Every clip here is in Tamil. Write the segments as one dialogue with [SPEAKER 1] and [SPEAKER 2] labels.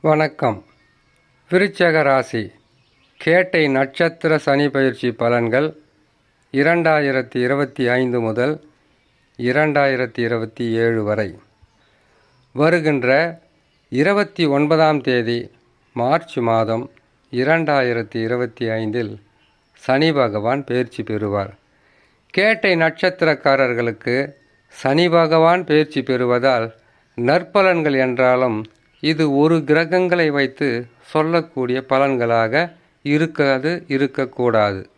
[SPEAKER 1] வணக்கம். விருச்சக ராசி. கேட்டை நட்சத்திர சனி பயிற்சி பலன்கள் இரண்டாயிரத்தி இருபத்தி ஐந்து முதல் இரண்டாயிரத்தி இருபத்தி ஏழு வரை. வருகின்ற இருபத்தி ஒன்பதாம் தேதி மார்ச் மாதம் இரண்டாயிரத்தி இருபத்தி ஐந்தில் சனி பகவான் பயிற்சி பெறுவார். கேட்டை நட்சத்திரக்காரர்களுக்கு சனி பகவான் பயிற்சி பெறுவதால் நற்பலன்கள் என்றாலும் இது ஒரு கிரகங்களை வைத்து சொல்லக்கூடிய பலன்களாக இருக்காது இருக்கக்கூடாது.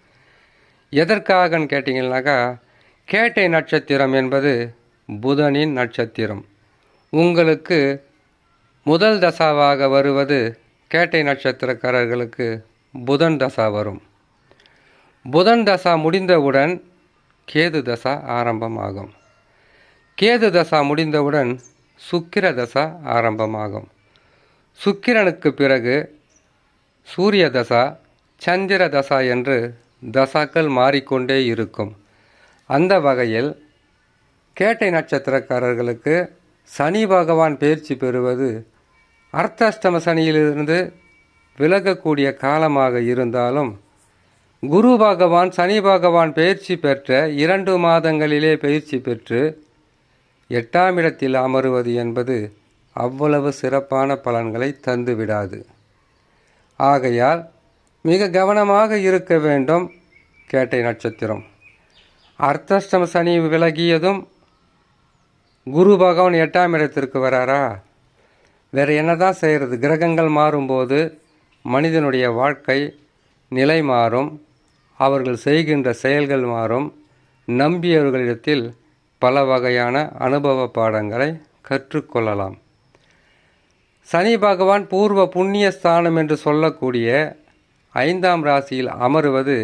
[SPEAKER 1] எதற்காகன்னு கேட்டிங்கன்னாக்கா கேட்டை நட்சத்திரம் என்பது புதனின் நட்சத்திரம். உங்களுக்கு முதல் தசாவாக வருவது கேட்டை நட்சத்திரக்காரர்களுக்கு புதன் தசா வரும். புதன் தசா முடிந்தவுடன் கேது தசா ஆரம்பமாகும். கேது தசா முடிந்தவுடன் சுக்கிர தசா ஆரம்பமாகும். சுக்கிரனுக்கு பிறகு சூரிய தசா சந்திர தசா என்று தசாக்கள் மாறிக்கொண்டே இருக்கும். அந்த வகையில் கேட்டை நட்சத்திரக்காரர்களுக்கு சனி பகவான் பயிற்சி பெறுவது அர்த்தாஷ்டம சனியிலிருந்து விலகக்கூடிய காலமாக இருந்தாலும் குரு பகவான் சனி பகவான் பயிற்சி பெற்ற இரண்டு மாதங்களிலே பயிற்சி பெற்று எட்டாம் இடத்தில் அமருவது என்பது அவ்வளவு சிறப்பான பலன்களை தந்துவிடாது. ஆகையால் மிக கவனமாக இருக்க வேண்டும் கேட்டை நட்சத்திரம். அர்த்தஷ்டம சனி விலகியதும் குரு பகவான் எட்டாம் இடத்திற்கு வராரா? வேறு என்னதான் செய்கிறது கிரகங்கள் மாறும்போது மனிதனுடைய வாழ்க்கை நிலை மாறும் அவர்கள் செய்கின்ற செயல்கள் மாறும். நம்பியவர்களிடத்தில் பல வகையான அனுபவ பாடங்களை கற்றுக்கொள்ளலாம். சனி பகவான் பூர்வ புண்ணிய ஸ்தானம் என்று சொல்லக்கூடிய ஐந்தாம் ராசியில் அமருவது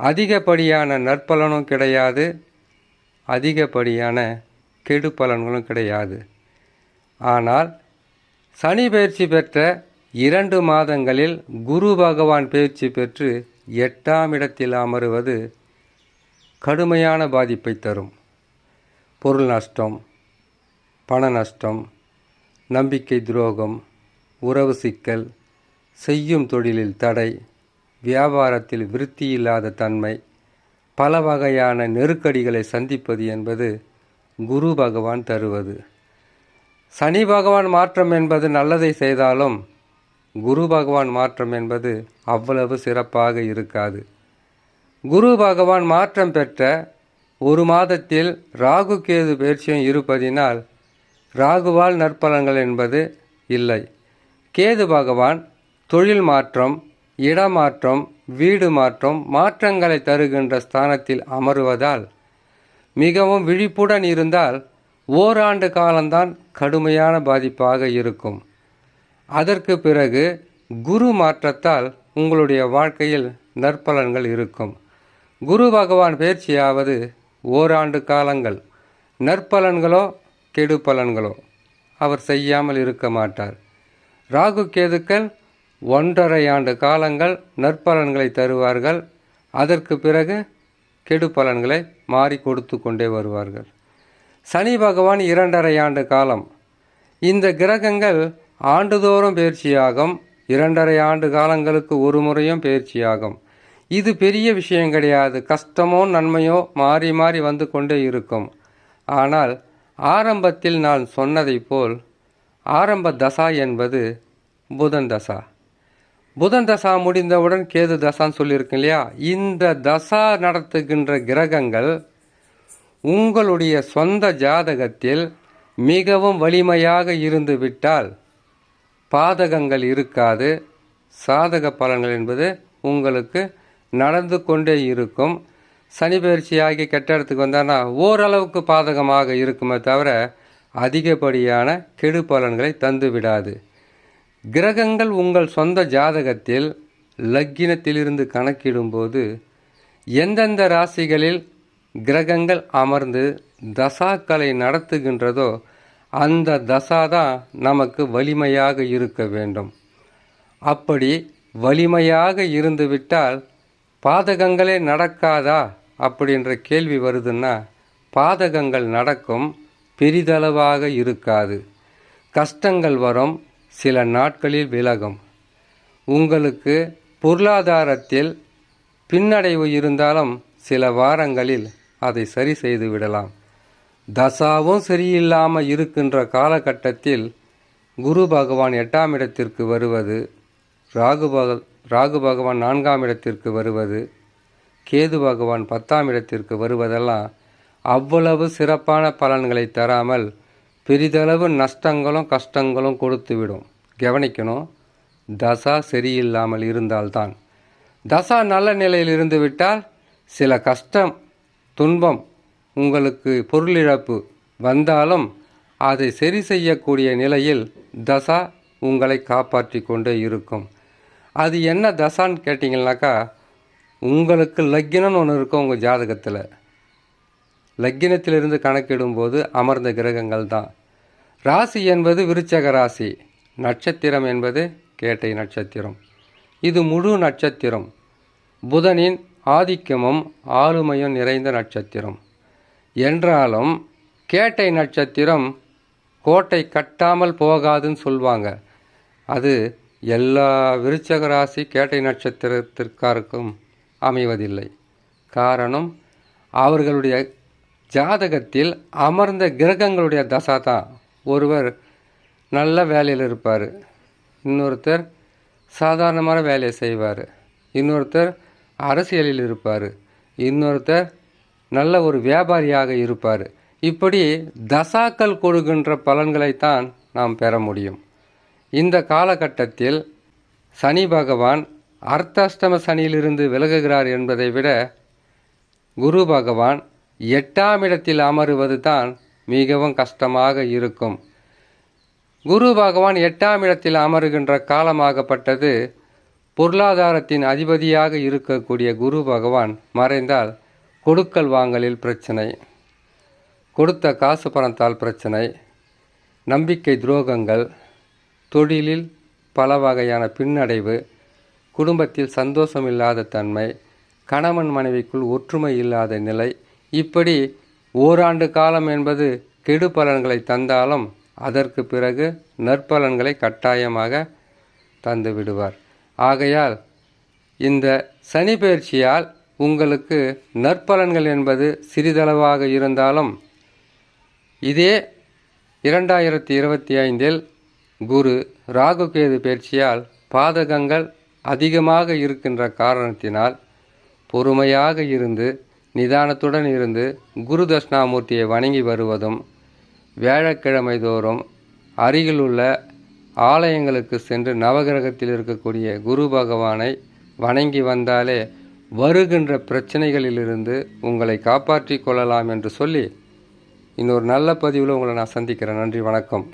[SPEAKER 1] அதிகப்படியான நற்பலனும் கிடையாது அதிகப்படியான கெடு பலன்களும் கிடையாது. ஆனால் சனி பயிற்சி பெற்ற இரண்டு மாதங்களில் குரு பகவான் பயிற்சி பெற்று எட்டாம் இடத்தில் அமருவது கடுமையான பாதிப்பை தரும். பொருள் நஷ்டம் பண நஷ்டம் நம்பிக்கை துரோகம் உறவு சிக்கல் செய்யும் தொழிலில் தடை வியாபாரத்தில் விருத்தி இல்லாத தன்மை பல வகையான நெருக்கடிகளை சந்திப்பது என்பது குரு பகவான் தருவது. சனி பகவான் மாற்றம் என்பது நல்லதை செய்தாலும் குரு பகவான் மாற்றம் என்பது அவ்வளவு சிறப்பாக இருக்காது. குரு பகவான் மாற்றம் பெற்ற ஒரு மாதத்தில் ராகு கேது பயிற்சியும் இருப்பதினால் ராகுவால் நற்பலன்கள் என்பது இல்லை. கேது பகவான் தொழில் மாற்றம் இடமாற்றம் வீடு மாற்றம் மாற்றங்களை தருகின்ற ஸ்தானத்தில் அமருவதால் மிகவும் விழிப்புடன் இருந்தால் ஓராண்டு காலம்தான் கடுமையான பாதிப்பாக இருக்கும். அதற்கு பிறகு குரு மாற்றத்தால் உங்களுடைய வாழ்க்கையில் நற்பலன்கள் இருக்கும். குரு பகவான் பயிற்சியாவது ஓராண்டு காலங்கள். நற்பலன்களோ கெடு பலன்களோ அவர் செய்யாமல் இருக்க மாட்டார். ராகு கேதுக்கள் ஒன்றரை ஆண்டு காலங்கள் நற்பலன்களை தருவார்கள். அதற்கு பிறகு கெடு பலன்களை மாறி கொடுத்து கொண்டே வருவார்கள். சனி பகவான் இரண்டரை ஆண்டு காலம். இந்த கிரகங்கள் ஆண்டுதோறும் பயிற்சியாகும். இரண்டரை ஆண்டு காலங்களுக்கு ஒரு முறையும் பயிற்சியாகும். இது பெரிய விஷயம் கிடையாது. கஷ்டமோ நன்மையோ மாறி மாறி வந்து கொண்டே இருக்கும். ஆனால் ஆரம்பத்தில் நான் சொன்னதைப் போல் ஆரம்ப தசா என்பது புதன் தசா. புதன் தசா முடிந்தவுடன் கேது தசான்னு சொல்லியிருக்கேன் இல்லையா? இந்த தசா நடத்துகின்ற கிரகங்கள் உங்களுடைய சொந்த ஜாதகத்தில் மிகவும் வலிமையாக இருந்து விட்டால் பாதகங்கள் இருக்காது. சாதக பலன்கள் என்பது உங்களுக்கு நடந்து கொண்டே இருக்கும். சனி பயிற்சியாகி கெட்ட இடத்துக்கு வந்தான்னா ஓரளவுக்கு பாதகமாக இருக்குமே தவிர அதிகப்படியான கெடு பலன்களை தந்து விடாது. கிரகங்கள் உங்கள் சொந்த ஜாதகத்தில் லக்கினத்திலிருந்து கணக்கிடும்போது எந்தெந்த ராசிகளில் கிரகங்கள் அமர்ந்து தசாக்களை நடத்துகின்றதோ அந்த தசா தான் நமக்கு வலிமையாக இருக்க வேண்டும். அப்படி வலிமையாக இருந்துவிட்டால் பாதகங்களே நடக்காதா அப்படின்ற கேள்வி வருதுன்னா பாதகங்கள் நடக்கும் பெரிதளவாக இருக்காது. கஷ்டங்கள் வரும் சில நாட்களில் விலகும். உங்களுக்கு பொருளாதாரத்தில் பின்னடைவு இருந்தாலும் சில வாரங்களில் அதை சரி செய்து விடலாம். தசாவும் சரியில்லாமல் இருக்கின்ற காலகட்டத்தில் குரு பகவான் எட்டாம் இடத்திற்கு வருவது ராகு ராகு பகவான் நான்காம் இடத்திற்கு வருவது கேது பகவான் பத்தாம் இடத்திற்கு வருவதெல்லாம் அவ்வளவு சிறப்பான பலன்களை தராமல் பெரிதளவு நஷ்டங்களும் கஷ்டங்களும் கொடுத்துவிடும். கவனிக்கணும் தசா சரியில்லாமல் இருந்தால்தான். தசா நல்ல நிலையில் இருந்துவிட்டால் சில கஷ்டம் துன்பம் உங்களுக்கு பொருளிழப்பு வந்தாலும் அதை சரி செய்யக்கூடிய நிலையில் தசா உங்களை காப்பாற்றி கொண்டே இருக்கும். அது என்ன தசான்னு கேட்டிங்கனாக்கா உங்களுக்கு லக்கினம்னு ஒன்று இருக்கும் உங்கள் ஜாதகத்தில். லக்கினத்திலிருந்து கணக்கிடும்போது அமர்ந்த கிரகங்கள் தான். ராசி என்பது விருச்சக ராசி. நட்சத்திரம் என்பது கேட்டை நட்சத்திரம். இது முழு நட்சத்திரம். புதனின் ஆதிக்கமும் ஆளுமையும் நிறைந்த நட்சத்திரம். என்றாலும் கேட்டை நட்சத்திரம் கோட்டை கட்டாமல் போகாதுன்னு சொல்லுவாங்க அது எல்லா விருச்சக ராசி கேட்டை நட்சத்திரத்திற்காருக்கும் அமைவதில்லை. காரணம் அவர்களுடைய ஜாதகத்தில் அமர்ந்த கிரகங்களுடைய தசா தான் ஒருவர் நல்ல வேலையில் இருப்பார். இன்னொருத்தர் சாதாரணமான வேலையை செய்வார். இன்னொருத்தர் அரசியலில் இருப்பார். இன்னொருத்தர் நல்ல ஒரு வியாபாரியாக இருப்பார். இப்படி தசாக்கள் கொடுக்கின்ற பலன்களைத்தான் நாம் பெற முடியும். இந்த காலகட்டத்தில் சனி பகவான் அர்த்தாஷ்டம சனியிலிருந்து விலகுகிறார் என்பதை விட குரு பகவான் எட்டாம் இடத்தில் அமருவது தான் மிகவும் கஷ்டமாக இருக்கும். குரு பகவான் எட்டாம் இடத்தில் அமருகின்ற காலமாகப்பட்டது பொருளாதாரத்தின் அதிபதியாக இருக்கக்கூடிய குரு பகவான் மறைந்தால் கொடுக்கல் வாங்கலில் பிரச்சனை கொடுத்த காசு பணத்தால் பிரச்சனை நம்பிக்கை துரோகங்கள் தொழிலில் பல வகையான பின்னடைவு குடும்பத்தில் சந்தோஷமில்லாத தன்மை கணவன் மனைவிக்குள் ஒற்றுமை இல்லாத நிலை இப்படி ஓராண்டு காலம் என்பது கெடு பலன்களை தந்தாலும் அதற்கு பிறகு நற்பலன்களை கட்டாயமாக தந்து விடுவார். ஆகையால் இந்த சனி பயிற்சியால் உங்களுக்கு நற்பலன்கள் என்பது சிறிதளவாக இருந்தாலும் இதே இரண்டாயிரத்தி இருபத்தி ஐந்தில் குரு ராகுகேது பயிற்சியால் பாதகங்கள் அதிகமாக இருக்கின்ற காரணத்தினால் பொறுமையாக இருந்து நிதானத்துடன் இருந்து குரு தட்சிணாமூர்த்தியை வணங்கி வருவதும் வியாழக்கிழமை தோறும் அருகிலுள்ள ஆலயங்களுக்கு சென்று நவகிரகத்தில் இருக்கக்கூடிய குரு பகவானை வணங்கி வந்தாலே வருகின்ற பிரச்சனைகளிலிருந்து உங்களை காப்பாற்றிக் கொள்ளலாம் என்று சொல்லி இன்னொரு நல்ல பதிவில் உங்களை நான் சந்திக்கிறேன். நன்றி வணக்கம்.